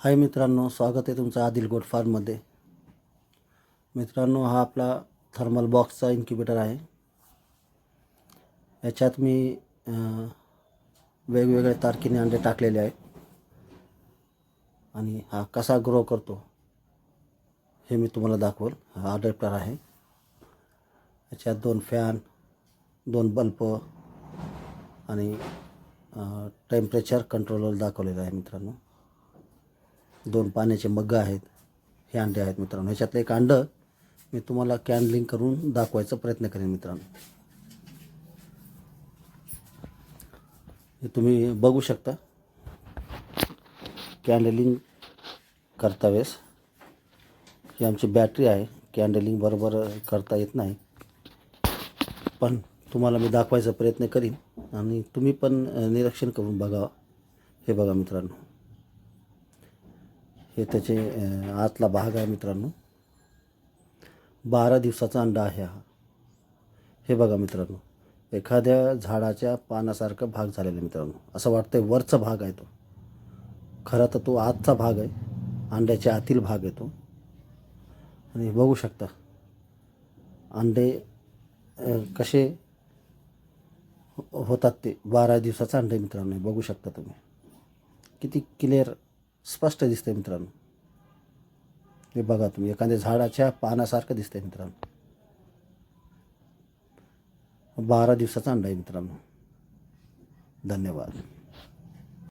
हाय मित्रांनो स्वागत आहे तुमचं आदिल गोट फार्ममध्ये. मित्रांनो हा आपला थर्मल बॉक्सचा इन्क्युबेटर आहे. याच्यात मी वेगवेगळ्या तारखेने अंडे टाकलेले आहेत. आणि हा कसा ग्रो करतो हे मी तुम्हाला दाखवल. हा अडॅप्टर आहे. याच्यात दोन फॅन दोन बल्ब आणि टेम्परेचर कंट्रोलर दाखवलेलं आहे मित्रांनो. दोन पाण्याचे मग्ग आहेत हे अंडे आहेत मित्रांनो. ह्याच्यातलं एक अंडं मी तुम्हाला कॅनलिंग करून दाखवायचा प्रयत्न करेन मित्रांनो. हे तुम्ही बघू शकता. कॅन्डलिंग करता वेळेस ही आमची बॅटरी आहे. कॅन्डलिंग बरोबर करता येत नाही. पण तुम्हाला मी दाखवायचा प्रयत्न करीन आणि तुम्ही पण निरीक्षण करून बघा हे बघा मित्रांनो. हे त्याचे आतला भाग आहे मित्रांनो. बारा दिवसाचा अंडा आहे हा. हे बघा मित्रांनो एखाद्या झाडाच्या पानासारखं भाग झालेला मित्रांनो. असं वाटतंय वरचा भाग आहे तो. खरा तर तो आतचा भाग आहे. अंड्याच्या आतील भाग आहे तो. आणि बघू शकता अंडे कसे होतात ते. बारा दिवसाचा अंडे मित्रांनो हे बघू शकता तुम्ही. किती क्लिअर स्पष्ट दिसतंय मित्रांनो. हे बघा तुम्ही एखाद्या झाडाच्या पानासारखं दिसतंय मित्रांनो. बारा दिवसाचा अंडा आहे मित्रांनो. धन्यवाद.